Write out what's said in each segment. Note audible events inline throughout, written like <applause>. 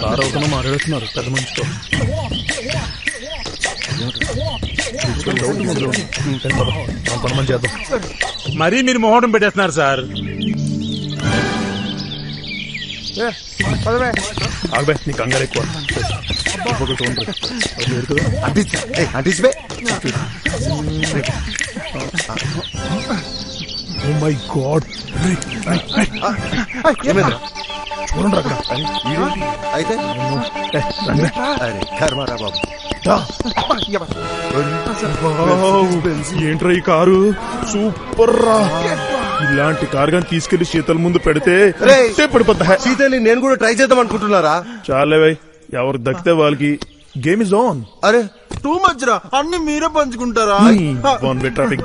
Car అవుతున్నా మాట్లాడుతున్నారు పెద్ద మనిషితో. పని మనం చేద్దాం మరీ మీరు మొహటం పెట్టేస్తున్నారు సార్. ఆగబే నీ కంగారు ఎక్కువ? అంటించా ఏ అంటించబే ఓ మై గాడ్ ఏమైందిరా చూడండి అక్కడ. అయితే. అరే కర్మారా బాబు. ఏంట్రా ఈ కారు? సూపర్ రా. ఇలాంటి కారు కానీ తీసుకెళ్ళి శీతల ముందు పెడితే పడిపోతా. సీతని నేను కూడా ట్రై చేద్దాం అనుకుంటున్నారా? చాలే భయ్ ఎవరు దక్కితే వాళ్ళకి గేమ్ ఇస్ ఆన్. అరే టూ మచ్ రా. అన్ని మీరే పంచుకుంటారా? వన్ వే ట్రాఫిక్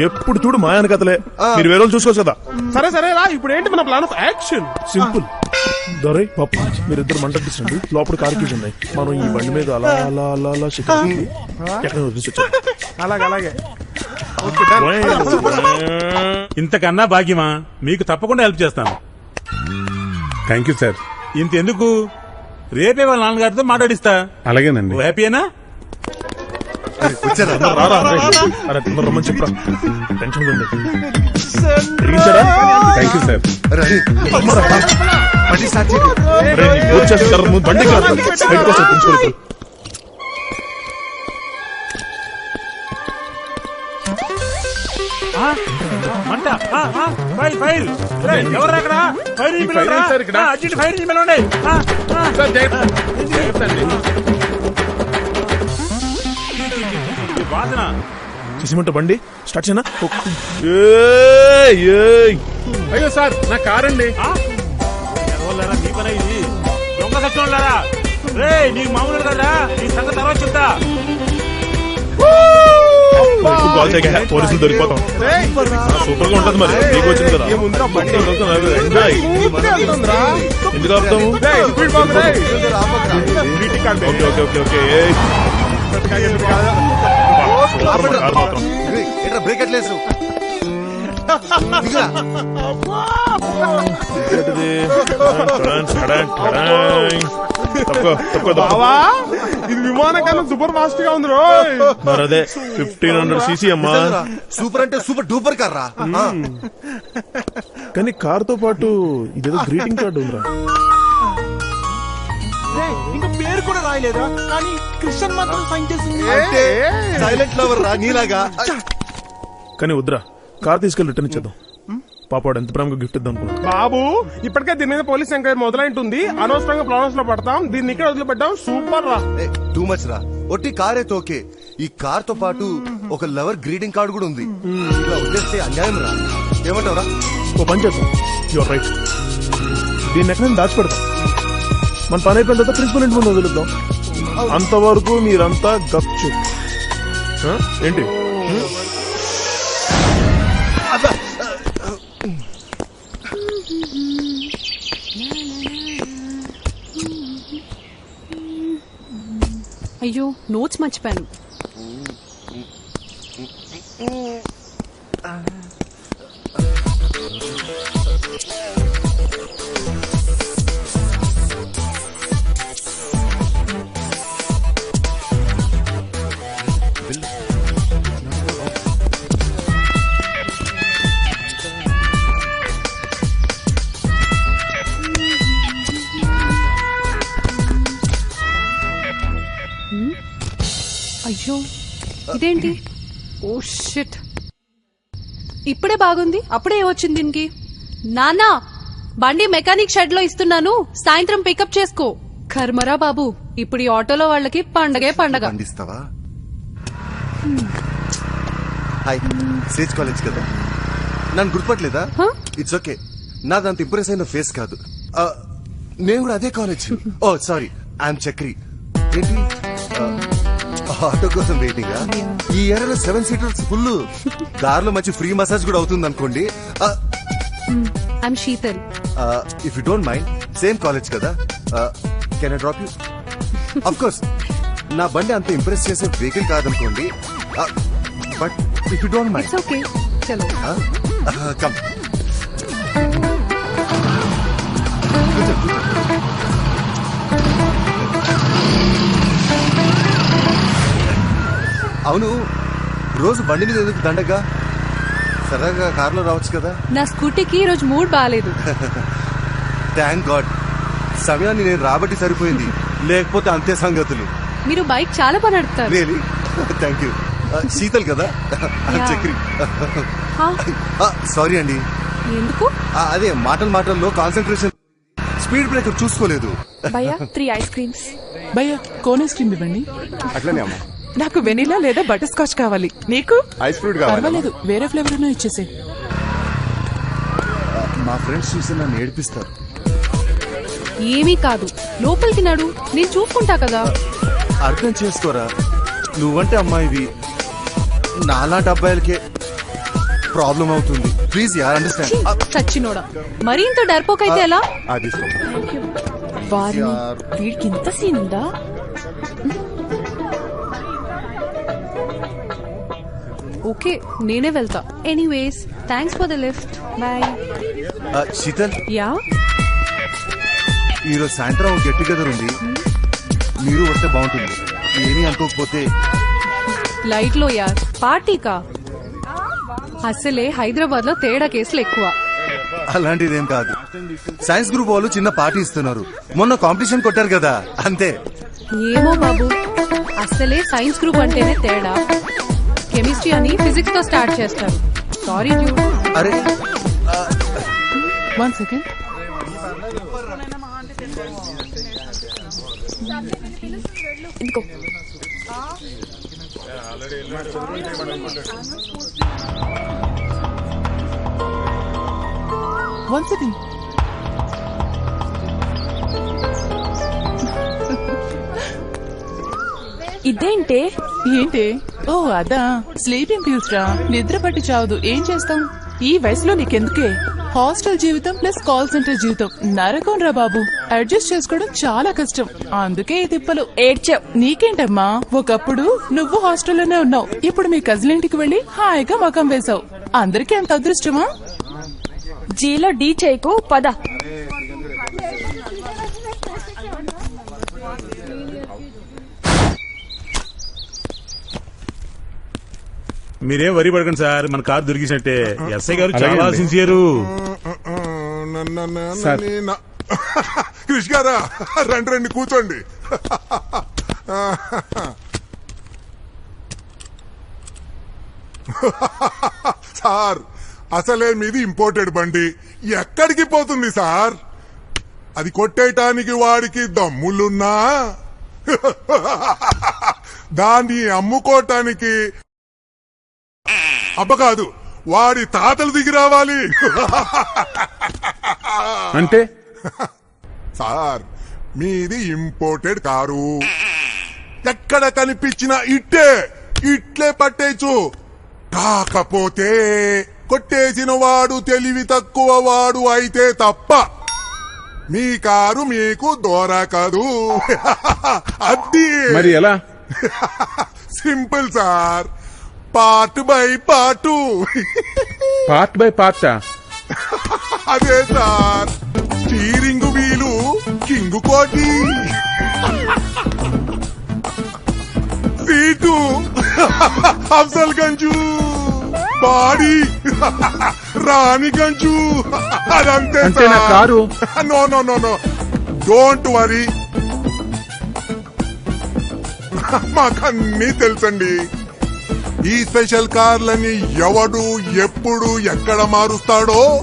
ఎప్పుడు చూడు మాయాన కథలే. మీరు వేరే వాళ్ళు చూసుకోవచ్చు కదా. సరే సరే రా ఇప్పుడు ఏంటి మన plan of action simple Dorai Pappu మీరిద్దరు మంట తీసండి లోపల కార్ కీస్ ఉన్నాయి. మనం ఈ బండి మీద అలా అలా అలా అలా ఎక్కడ అలాగే అలాగే. ఇంతకన్నా భాగ్యమా? మీకు తప్పకుండా హెల్ప్ చేస్తాను. థ్యాంక్ యూ సార్ ఇంతెందుకు? రేపే వాళ్ళ నాన్నగారితో మాట్లాడిస్తా. అలాగేనండి. నువ్వు హ్యాపీయేనా? వచ్చారా రారా అరే తొందర రమ్మని చెప్పరా? టెన్షన్ ఉంది తిరిగించారా థ్యాంక్ యూ సార్. బండి నీకు వచ్చేస్తారు ముందు బండి కాదు. బయటకు వస్తారు? మంట. ఫైర్ ఫైర్ రేయ్, ఎవరు అక్కడ? ఫైర్? సార్ అర్జెంట్ ఫైర్ ఈ వాసన చేసిమంట బండి స్టార్ట్ చేయనా ఏయ్, ఏయ్. అయ్యో సార్ నా కార్ అండి? ఎవరులేరా, నీ పనే ఇది దొంగ సచ్చినోళ్ళారా రే నీకు మామూలు కదా నీ సంగతి తర్వాత చెప్తా పోలీసులు దొరికిపోతాం సూపర్గా ఉంటది మరి నీకు వచ్చింది కదా ఎందుకు ఆపుతాము okay okay okay okay break ఎట్లేసు? ఇది విమానం కన్నా సూపర్ ఫాస్ట్గా ఉంది రోయ్. మరి అదే ఫిఫ్టీన్ హండ్రెడ్ సీసీ అమ్మా. సూపర్ అంటే సూపర్ డూపర్ కార్ రా. కానీ కార్తో పాటు ఇదేదో గ్రీటింగ్ కార్డు ఉందిరా. పేరు కూడా రాయలేదా కానీ క్రిస్టియన్ మాత్రం సైన్ చేసింది. అంటే సైలెంట్ లవర్ రా నీలాగా. కానీ వద్దురా కార్ తీసుకెళ్ళి రిటర్న్ ఇచ్చేద్దాం. పాపాడు ఎంత ప్రేమగా గిఫ్ట్ ఇద్దాం అనుకున్నా బాబు ఇప్పటికే దీని మీద పోలీస్ ఎంక్వైరీ మొదలైంటుంది. అనవసరంగా ప్రాబ్లమ్స్లో పడతాం. దీన్ని ఇక్కడ వదిలిపెట్టాం. సూపర్ రా. టూ మచ్ రా. ఒట్టి కారే తోకే. ఈ కార్తో పాటు ఒక లవర్ గ్రీటింగ్ కార్డు కూడా ఉంది. ఇలా వదిలేస్తే అన్యాయం రా. ఏమంటావురా? ఓ పని చేద్దాం. యువర్ రైట్ దీన్ని ఎక్కడ దాచిపెడతాం మన పని అయిపోయిన తర్వాత ప్రిన్సిపల్ ఇంటి ముందు వదులుద్దాం. అంతవరకు మీరంతా గప్చు. ఏంటి? అయ్యో నోట్స్ మర్చిపోయాను. ఇదేంటి ఓ షిట్. ఇప్పుడే బాగుంది అప్పుడే ఏమొచ్చింది దీనికి. నానా బండి మెకానిక్ షెడ్లో ఇస్తున్నాను సాయంత్రం పికప్ చేసుకో. కర్మరా బాబు ఇప్పుడు ఈ ఆటోలో వాళ్ళకి పండగే పండగ. పండిస్తావా? హాయ్ సేజ్ కాలేజ్ కదా? నన్ను గుర్తుపట్టలేదా? హ? ఇట్స్ ఓకే నాదంత ఇంప్రెస్ అయిన ఫేస్ కాదు. ఆ, నేను కూడా అదే college <laughs> oh sorry I'm Chakri ఏంటి? ఆటో కోసం వెయిటింగ్ ఈ ఏరియాలో సెవెన్ సీటర్స్ ఫుల్ కార్లో మంచి ఫ్రీ మసాజ్ కూడా అవుతుంది అనుకోండి. I'm Sheetal if you don't mind same college కదా. Can I drop you of course నా బండి అంత ఇంప్రెస్ చేసే vehicle కాదనుకోండి. But if you don't mind okay చలో కమ్ కూర్చో, అవును. రోజు బండి మీద ఎందుకు దండగా? సరదాగా కారులో రావచ్చు కదా? నా స్కూటీకి ఈ రోజు మూడ్ బాగాలేదు థ్యాంక్ గాడ్ సమయాన్ని నేను రాబట్టి సరిపోయింది. <laughs> లేకపోతే అంతే సంగతులు. మీరు బైక్ చాలా బాగా నడుపుతారు. రియలీ థ్యాంక్ యూ శీతల్ కదా. <laughs> చక్రి. సారీ అండి. ఎందుకు? ఆ, అదే మాటల మాటల్లో కాన్సన్ట్రేషన్ స్పీడ్ బ్రేకర్ చూసుకోలేదు. భయ్యా త్రీ ఐస్ క్రీమ్స్ భయ్యా కోన్ ఐస్ క్రీమ్ ఇవ్వండి. అట్లనే అమ్మా. నాకు వెనీలా లేదా బటర్ స్కాచ్ కావాలి. నీకు? ఐస్ ఫ్రూట్ పర్వాలేదు వేరే ఫ్లేవర్ ఉన్నా ఇచ్చేసే మా ఫ్రెండ్స్ చూసి నన్ను ఏడిపిస్తారు. ఏమీ కాదు. లోపలికి నడు నేను చూసుకుంటా కదా. అర్థం చేసుకోరా నువ్వంటే అమ్మాయివి నాలాంటి అబ్బాయిలకే ప్రాబ్లం అవుతుంది. ప్లీజ్ యార్ ఛీ, అండర్స్టాండ్ చచ్చినోడా మరీ ఇంత డర్పోకైతే ఎలా? వారిని వీడికి ఇంత సీన్ ఉందా? ఓకే నేనే వెళ్తా. Anyways thanks for the lift bye Sheetal? Yeah ఈరోజు సాయంత్రం గెట్ టుగెదర్ ఉంది. మీరు వస్తే బాగుంటుంది. ఏమీ అనుకోకపోతే లైట్లో యార్ పార్టీకా అసలే హైదరాబాద్లో తేడా కేసులు ఎక్కువ. అలాంటిదేం కాదు. సైన్స్ గ్రూప్ వాళ్ళు చిన్న పార్టీ ఇస్తున్నారు. మొన్న కాంపిటీషన్ కొట్టారు కదా అంతే. ఏమో బాబు. అసలే సైన్స్ గ్రూప్ అంటేనే తేడా. కెమిస్ట్రీ అని ఫిజిక్స్తో స్టార్ట్ చేస్తారు. సారీ డ్యూ అరే. వన్ సెకండ్ ఇంకో. వన్ సెకండ్ ఇదేంటే? ఏంటి? ఓ అదా. స్లీపింగ్ పిల్స్ రా నిద్ర పట్టి చావదు. ఏం చేస్తాం? ఈ వయసులో నీకెందుకే? హాస్టల్ జీవితం ప్లస్ కాల్ సెంటర్ జీవితం. నరకం రా బాబు. అడ్జస్ట్ చేసుకోవడం చాలా కష్టం. అందుకే ఈ తిప్పలు. ఏడ్చావు. నీకేంటమ్మా? ఒకప్పుడు నువ్వు హాస్టల్లోనే ఉన్నావు. ఇప్పుడు మీ కజిన్ ఇంటికి వెళ్ళి హాయిగా మకం వేశావు. అందరికీ అంత అదృష్టమా? జీలో డీ చేయకు. పద. మీరేం వరి పడకండి సార్ మన కారు దొరికినట్టే. ఎస్ఐ గారు చాలా. సిన్సియరు. కృష్ గారా రండి రండి కూర్చోండి. సార్ అసలే మీది ఇంపోర్టెడ్ బండి. ఎక్కడికి పోతుంది సార్? అది కొట్టేయటానికి వాడికి దమ్ములున్నా? దాన్ని అమ్ముకోటానికి అబ్బ కాదు వాడి తాతలు దిగి రావాలి. అంటే? సార్ మీది ఇంపోర్టెడ్ కారు. ఎక్కడ కనిపించిన ఇట్టే ఇట్లే పట్టేచ్చు. కాకపోతే కొట్టేసిన వాడు తెలివి తక్కువ వాడు అయితే తప్ప మీ కారు మీకు దొరకదు. <laughs> అది మరి ఎలా? <laughs> Simple sir. Part by part part by part? అదే sir. Steering wheel King Koti. Seat Afzal Gunj. Body. Rani Gunj. అదంతే car? No no no no. Don't worry. మాకన్నీ తెలుసండి. ఈ స్పెషల్ కార్లని ఎవడు ఎప్పుడు ఎక్కడ మారుస్తాడో?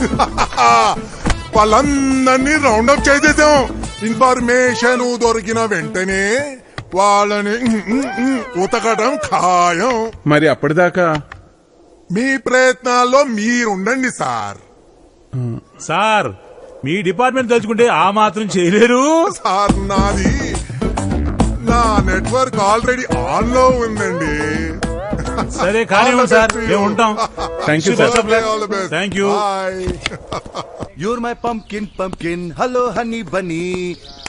<laughs> వాళ్ళందరినీ రౌండప్ చేసేసాం. ఇన్ఫర్మేషన్ దొరికిన వెంటనే వాళ్ళని ఉతకడం ఖాయం. మరి అప్పటిదాకా? మీ ప్రయత్నాల్లో మీరుండండి సార్. సార్ మీ డిపార్ట్మెంట్ తలుచుకుంటే ఆ మాత్రం చేయలేరు. సార్ నాది నా నెట్వర్క్ ఆల్రెడీ ఆన్లో ఉందండి. సరే కానీ సార్. మేము ఉంటాం. Thank you sir thank you your my pumpkin pumpkin hello honey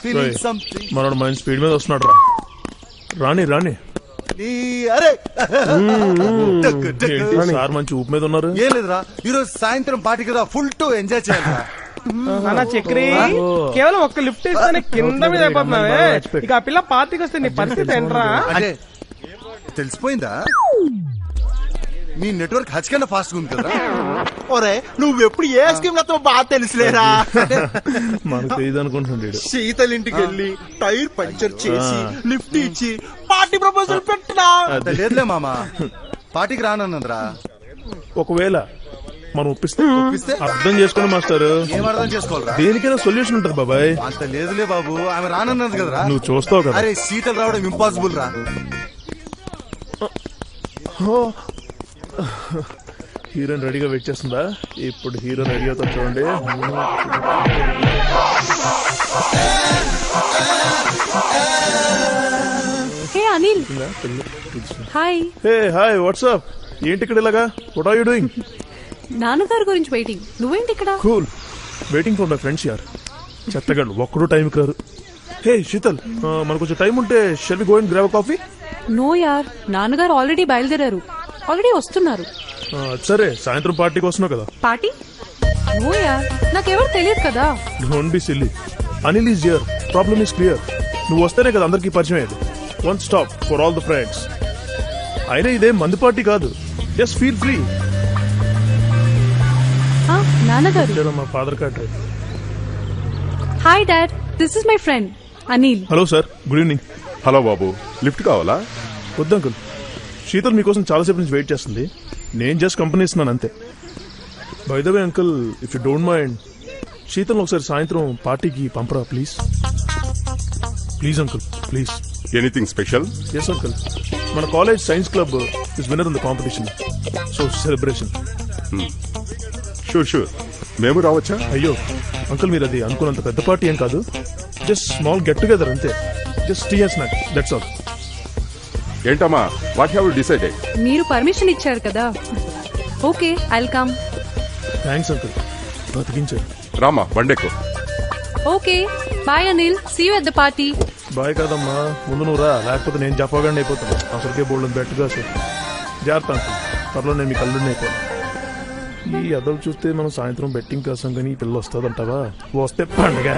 feeling something మనోడు మంచి స్పీడ్ మీద వస్తున్నాడు రా. రాని రాని అరే. సార్ మంచి ఊపు మీద ఉన్నారు? ఏం లేదురా. ఈరోజు సాయంత్రం పార్టీ కదా ఫుల్ టు ఎంజాయ్ చేయాలి అన్న చక్రి కేవలం ఒక్క లిఫ్ట్ ఇస్తేనే కింద మీద అయిపోతున్నావే. ఇక ఆ పిల్ల పార్టీకి వస్తే నీ పరిస్థితి ఏంట్రా? తెలిసిపోయిందా? నీ నెట్వర్క్ హచ్ కన్నా ఫాస్ట్ ఉంది కదా? ఒరే నువ్వెప్పుడు ఏ స్కీమ్లతో బాగా తెలుసులేరా? మనకు తెలియదు అనుకుంటున్నాడు. శీతల్ ఇంటికి వెళ్ళి టైర్ పంచర్ చేసి లిఫ్ట్ ఇచ్చి పార్టీ ప్రపోజల్ పెట్టినా? లేదులే మామ. పార్టీకి రానన్నదిరా. ఒకవేళ మనం ఒప్పిస్తే ఒప్పిస్తే? అర్థం చేసుకోండి మాస్టర్. ఏం అర్థం చేసుకోవాలరా? దేనికైనా సొల్యూషన్ ఉంటుంది బాబాయ్. అంత లేదులే బాబు. ఆమె రానన్నది కదరా. నువ్వు చూస్తావు కదా. అరే శీతలు రావడం ఇంపాసిబుల్ రా. హీరోయిన్ రెడీగా వెయిట్ చేస్తుందా? ఇప్పుడు హీరో రెడీ అవుతాడు చూడండి. Hey Anil. Hi. Hey hi what's up ఏంటి ఇక్కడ ఇలాగా? వాట్ ఆర్ యూ డూయింగ్ నాన్నగారి గురించి వెయిటింగ్ నువ్వేంటి ఇక్కడ? Cool waiting for my friends యార్ చెత్తగాడు ఒక్కడు టైంకి రారు. హే శీతల్ మనకు కొంచెం టైం ఉంటే shall we go and grab coffee no యార్. నాన్నగారు ఆల్రెడీ బయలుదేరారు. ఆల్రెడీ వస్తున్నారు. సరే సాయంత్రం పార్టీకి వస్తున్నావు కదా. పార్టీ? నో యార్. నాకెవరు తెలియదు కదా. Don't be silly Anil is here problem is clear నువ్వు వస్తేనే కదా అందరికీ పరిచయం అయ్యేది. One stop for all the friends అయినా ఇదేం మంది పార్టీ కాదు. జస్ట్ ఫీల్ ఫ్రీ నాన్నగారు. మా father card hi dad this is my friend Anil. Hello sir good evening. Hello Babu lift కావాలా? వద్దు అంకుల్. శీతల్ మీకోసం చాలాసేపు నుంచి వెయిట్ చేస్తుంది. నేను జస్ట్ కంపెనీ ఇస్తున్నాను అంతే. By the way uncle if you don't mind Sheetal ఒకసారి సాయంత్రం పార్టీకి పంపరా please? Please uncle please. Anything special yes uncle. మన college science club is winner in the competition so celebration sure sure మేము రావచ్చా? అయ్యో uncle మీరు అది అనుకున్నంత పెద్ద పార్టీ ఏం కాదు. జస్ట్ స్మాల్ గెట్ టుగెదర్ అంతే. Just tea and snack that's all ఏంటమ్మా? వాట్ హ్యావ్ డిసైడెడ్ మీరు పర్మిషన్ ఇచ్చారు కదా. Okay I'll come thanks uncle బతికించారు Rama బండెక్కు. Okay bye Anil see you at the party bye కాదమ్మా. ముందు నువ్వు రా. లేకపోతే నేను జపాగాండి అయిపోతాను. అసలుకే బోల్డ్ బెట్టుగా సార్ జాగ్రత్త అంకుల్ త్వరలో నేను మీ కళ్ళు అయిపోయాను ఈ అదలు చూస్తే మనం సాయంత్రం బెట్టింగ్ కోసం కానీ ఈ పిల్ల వస్తుందంటావా? వస్తే పండగ.